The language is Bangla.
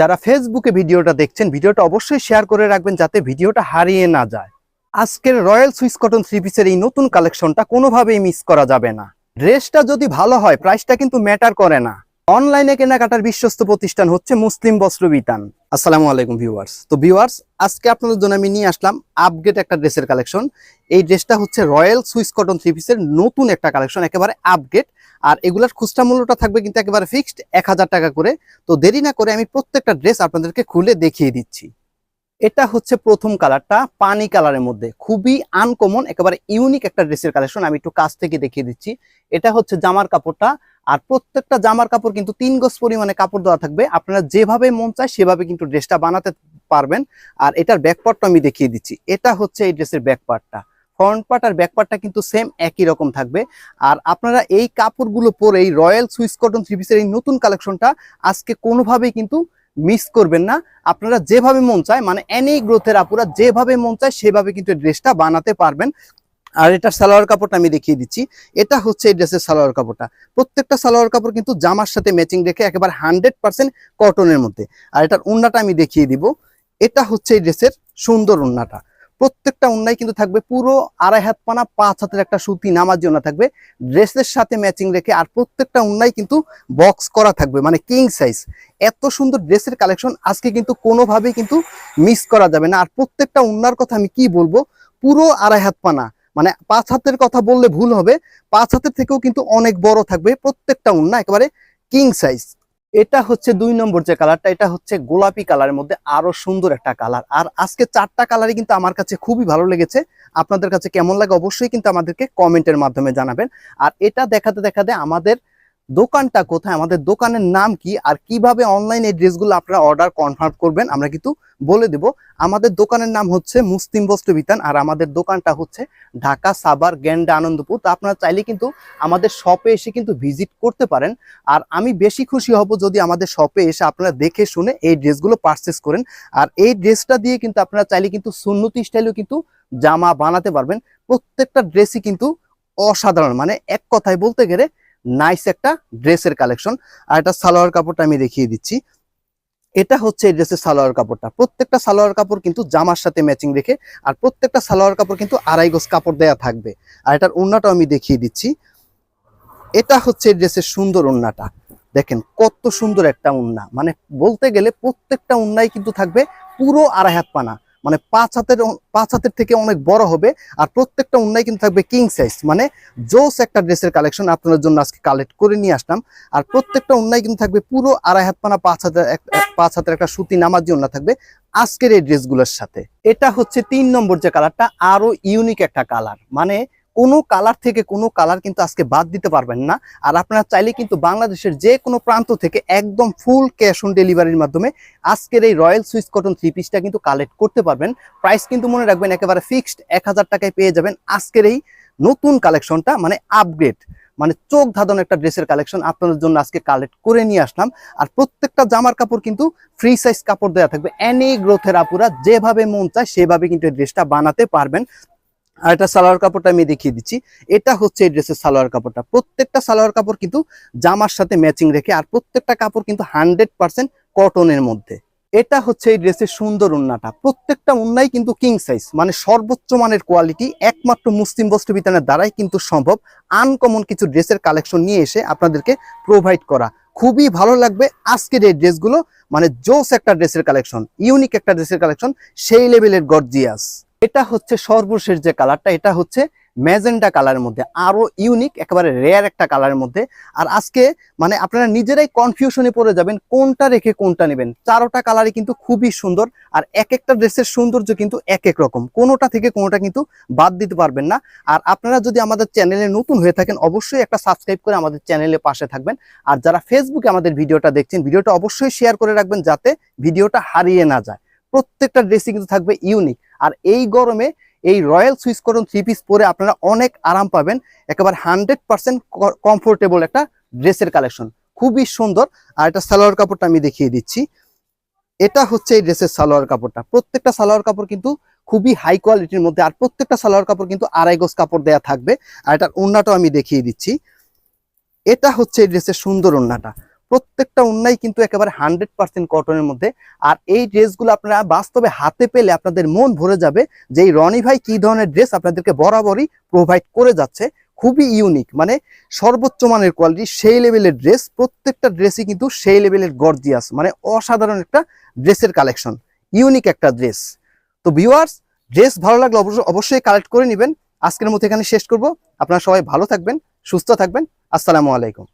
যারা ফেসবুকে ভিডিওটা দেখছেন, ভিডিওটা অবশ্যই শেয়ার করে রাখবেন যাতে ভিডিওটা হারিয়ে না যায়। আজকের রয়্যাল সুইস কটন থ্রি পিসের এই নতুন কালেকশনটা কোনোভাবেই মিস করা যাবে না। ড্রেসটা যদি ভালো হয় প্রাইসটা কিন্তু ম্যাটার করে না। অনলাইনে কেনাকাটার বিশ্বস্ত প্রতিষ্ঠান হচ্ছে মুসলিম বস্ত্র বিতান। আসসালামু আলাইকুম ভিউয়ার্স। তো ভিউয়ার্স, আজকে আপনাদের জন্য আমি নিয়ে আসলাম আপগ্রেড একটা ড্রেসের কালেকশন এই ড্রেসটা হচ্ছে রয়্যাল সুইস কটন থ্রি পিসের নতুন একটা কালেকশন একেবারে আপগ্রেড আর এগুলার খুচরা মূল্যটা থাকবে কিন্তু একেবারে ফিক্সড এক হাজার টাকা করে। তো দেরি না করে আমি প্রত্যেকটা ড্রেস আপনাদেরকে খুলে দেখিয়ে দিচ্ছি। এটা হচ্ছে প্রথম কালারটা পানি কালারের মধ্যে। খুবই আনকমন একেবারে ইউনিক একটা ড্রেসের কালেকশন আমি একটু কাছ থেকে দেখিয়ে দিচ্ছি। এটা হচ্ছে জামার কাপড়টা আর প্রত্যেকটা জামার কাপড় কিন্তু তিন গজ পরিমাণে কাপড় দেওয়া থাকবে। আপনারা যেভাবে মন চায় সেভাবে কিন্তু ড্রেসটা বানাতে পারবেন। আর এটার ব্যাকপার্টটা আমি দেখিয়ে দিচ্ছি। এটা হচ্ছে এই ড্রেসের ব্যাকপার্টটা ফ্রন্ট পার্ট আর ব্যাকপার্টটা কিন্তু সেম একই রকম থাকবে। আর আপনারা এই কাপড়গুলো পরে এই রয়্যাল সুইস কটন থ্রি পিসের এই নতুন কালেকশনটা আজকে কোনোভাবেই কিন্তু মিস করবেন না। আপনারা যেভাবে মন চায় মানে এনি গ্রোথের আপুরা যেভাবে মন চায় সেভাবে কিন্তু ড্রেসটা বানাতে পারবেন। আর এটা সালোয়ার কাপড়টা আমি দেখিয়ে দিচ্ছি। এটা হচ্ছে এই ড্রেসের সালোয়ার কাপড়টা। প্রত্যেকটা সালোয়ার কাপড় কিন্তু জামার সাথে ম্যাচিং রেখে একেবারে হান্ড্রেড পার্সেন্ট কটনের মধ্যে। আর এটার উন্নাটা আমি দেখিয়ে দিব। এটা হচ্ছে এই ড্রেসের সুন্দর উন্নাটা। প্রত্যেকটা উন্নায় কিন্তু থাকবে পুরো আড়াই হাত পানা, পাঁচ হাতের একটা সুতি নামার জন্য থাকবে। ড্রেসের সাথে ম্যাচিং রেখে আর প্রত্যেকটা উন্নায় কিন্তু বক্স করা থাকবে মানে কিং সাইজ এত সুন্দর ড্রেসের কালেকশন আজকে কিন্তু কোনোভাবেই কিন্তু মিস করা যাবে না। আর প্রত্যেকটা উন্নার কথা আমি কি বলব? পুরো আড়াই হাত পানা। মানে পাঁচ হাতের কথা বললে ভুল হবে, পাঁচ হাতের থেকেও কিন্তু অনেক বড় থাকবে প্রত্যেকটা উন্না একেবারে কিং সাইজ এটা হচ্ছে দুই নম্বর যে কালারটা এটা হচ্ছে গোলাপি কালারের মধ্যে আরও সুন্দর একটা কালার আর আজকে চারটা কালারই কিন্তু আমার কাছে খুবই ভালো লেগেছে। আপনাদের কাছে কেমন লাগে অবশ্যই কিন্তু আমাদেরকে কমেন্টের মাধ্যমে জানাবেন। আর এটা দেখাতে দেখাতে আমাদের দোকানটা কোথায়, আমাদের দোকানের নাম কি, আর কীভাবে অনলাইন এই ড্রেসগুলো আপনারা অর্ডার কনফার্ম করবেন, আমরা কিন্তু বলে দেব। আমাদের দোকানের নাম হচ্ছে মুসলিম বস্ত্র বিতান, আর আমাদের দোকানটা হচ্ছে ঢাকা সাবার গ্যান্ডা, আনন্দপুর। তো আপনারা চাইলে কিন্তু আমাদের শপে এসে কিন্তু ভিজিট করতে পারেন। আর আমি বেশি খুশি হব যদি আমাদের শপে এসে আপনারা দেখে শুনে এই ড্রেসগুলো পারচেস করেন। আর এই ড্রেসটা দিয়ে কিন্তু আপনারা চাইলে কিন্তু সুন্নতি স্টাইলেও কিন্তু জামা বানাতে পারবেন। প্রত্যেকটা ড্রেসই কিন্তু অসাধারণ মানে এক কথায় বলতে গেলে নাইস একটা ড্রেসের কালেকশন আর এটা সালোয়ার কাপড়টা আমি দেখিয়ে দিচ্ছি। এটা হচ্ছে এই ড্রেসের সালোয়ার কাপড়টা। প্রত্যেকটা সালোয়ার কাপড় কিন্তু জামার সাথে ম্যাচিং রেখে আর প্রত্যেকটা সালোয়ার কাপড় কিন্তু আড়াই গোজ কাপড় দেয়া থাকবে। আর এটার ওড়নাটাও আমি দেখিয়ে দিচ্ছি। এটা হচ্ছে এই ড্রেসের সুন্দর ওড়নাটা। দেখেন কত সুন্দর একটা উন্না মানে বলতে গেলে প্রত্যেকটা উন্নাই কিন্তু থাকবে পুরো আড়াই হাত পানা। মানে পাঁচ হাতের পাঁচ হাতের থেকে অনেক বড় হবে। আর প্রত্যেকটা অন্যায় কিন্তু থাকবে কিং সাইজ মানে জোস একটা ড্রেসের কালেকশন আপনাদের জন্য আজকে কালেক্ট করে নিয়ে আসলাম। আর প্রত্যেকটা অন্যায় কিন্তু থাকবে পুরো আড়াই হাত পানা, পাঁচ হাতের পাঁচ হাতের একটা সুতি নামার জন্য থাকবে আজকের এই ড্রেসগুলোর সাথে। এটা হচ্ছে তিন নম্বর যে কালারটা আরও ইউনিক একটা কালার মানে কোনো কালার থেকে কোনো কালার কিন্তু আজকে বাদ দিতে পারবেন না। আর আপনারা চাইলে কিন্তু বাংলাদেশের যে কোনো প্রান্ত থেকে একদম ফুল ক্যাশ অন ডেলিভারির মাধ্যমে আজকের এই রয়্যাল সুইস কটন থ্রি পিসটা কিন্তু কালেক্ট করতে পারবেন। প্রাইস কিন্তু মনে রাখবেন একেবারে ফিক্সড এক হাজার টাকায় পেয়ে যাবেন আজকের এই নতুন কালেকশনটা মানে আপগ্রেড মানে চোখ ধাঁধানো একটা ড্রেসের কালেকশন আপনাদের জন্য আজকে কালেক্ট করে নিয়ে আসলাম। আর প্রত্যেকটা জামার কাপড় কিন্তু ফ্রি সাইজ কাপড় দেওয়া থাকবে। এনি গ্রোথের আপুরা যেভাবে মন চায় সেভাবে কিন্তু ড্রেসটা বানাতে পারবেন। আর এটা সালোয়ার কাপড়টা আমি দেখিয়ে দিচ্ছি। এটা হচ্ছে এই ড্রেসের সালোয়ার কাপড়টা। প্রত্যেকটা সালোয়ার কাপড় কিন্তু জামার সাথে ম্যাচিং রেখে আর প্রত্যেকটা কাপড় কিন্তু হান্ড্রেড পার্সেন্ট কটনের মধ্যে। এটা হচ্ছে এই ড্রেসের সুন্দর উন্নাটা। প্রত্যেকটা উন্নাই কিন্তু কিং সাইজ মানে সর্বোচ্চ মানের কোয়ালিটি একমাত্র মুসলিম বস্ত্র বিতানের দ্বারাই কিন্তু সম্ভব আনকমন কিছু ড্রেসের কালেকশন নিয়ে এসে আপনাদেরকে প্রোভাইড করা। খুবই ভালো লাগবে আজকের এই ড্রেসগুলো মানে জোস একটা ড্রেসের কালেকশন ইউনিক একটা ড্রেসের কালেকশন সেই লেভেলের গর্জিয়াস এটা হচ্ছে সর্বশেষ যে কালারটা এটা হচ্ছে ম্যাজেন্ডা কালারের মধ্যে। আরও ইউনিক একেবারে রেয়ার একটা কালারের মধ্যে। আর আজকে মানে আপনারা নিজেরাই কনফিউশনে পড়ে যাবেন, কোনটা রেখে কোনটা নেবেন। চারোটা কালারই কিন্তু খুবই সুন্দর, আর এক একটা ড্রেসের সৌন্দর্য কিন্তু এক এক রকম। কোনোটা থেকে কোনোটা কিন্তু বাদ দিতে পারবেন না। আর আপনারা যদি আমাদের চ্যানেলে নতুন হয়ে থাকেন, অবশ্যই একটা সাবস্ক্রাইব করে আমাদের চ্যানেলের পাশে থাকবেন। আর যারা ফেসবুকে আমাদের ভিডিওটা দেখছেন, ভিডিওটা অবশ্যই শেয়ার করে রাখবেন যাতে ভিডিওটা হারিয়ে না যায়। প্রত্যেকটা ড্রেসই কিন্তু থাকবে ইউনিক আর এই গরমে এই royal Swiss cotton three piece পরে আপনারা অনেক আরাম পাবেন। একেবারে হান্ড্রেড পার্সেন্ট কমফোর্টেবল একটা ড্রেসের কালেকশন। খুবই সুন্দর। আর এটা সালোয়ার কাপড়টা আমি দেখিয়ে দিচ্ছি। এটা হচ্ছে এই ড্রেসের সালোয়ার কাপড়টা। প্রত্যেকটা সালোয়ার কাপড় কিন্তু খুবই হাই কোয়ালিটির মধ্যে আর প্রত্যেকটা সালোয়ার কাপড় কিন্তু আড়াই গজ কাপড় দেয়া থাকবে। আর এটার ওড়নাটাও আমি দেখিয়ে দিচ্ছি। এটা হচ্ছে এই ড্রেসের সুন্দর ওড়নাটা প্রত্যেকটা উন্নাই কিন্তু একেবারে হান্ড্রেড পার্সেন্ট কটনের মধ্যে। আর এই ড্রেসগুলো আপনারা বাস্তবে হাতে পেলে আপনাদের মন ভরে যাবে যে এই রনি ভাই কি ধরনের ড্রেস আপনাদেরকে বরাবরই প্রোভাইড করে যাচ্ছে। খুবই ইউনিক মানে সর্বোচ্চ মানের কোয়ালিটি সেই লেভেলের ড্রেস প্রত্যেকটা ড্রেসই কিন্তু সেই লেভেলের গর্জিয়াস মানে অসাধারণ একটা ড্রেসের কালেকশন ইউনিক একটা ড্রেস তো ভিউয়ার্স ড্রেস ভালো লাগলে অবশ্য- অবশ্যই কালেক্ট করে নেবেন। আজকের মতো এখানে শেষ করব। আপনারা সবাই ভালো থাকবেন, সুস্থ থাকবেন। আসসালামু আলাইকুম।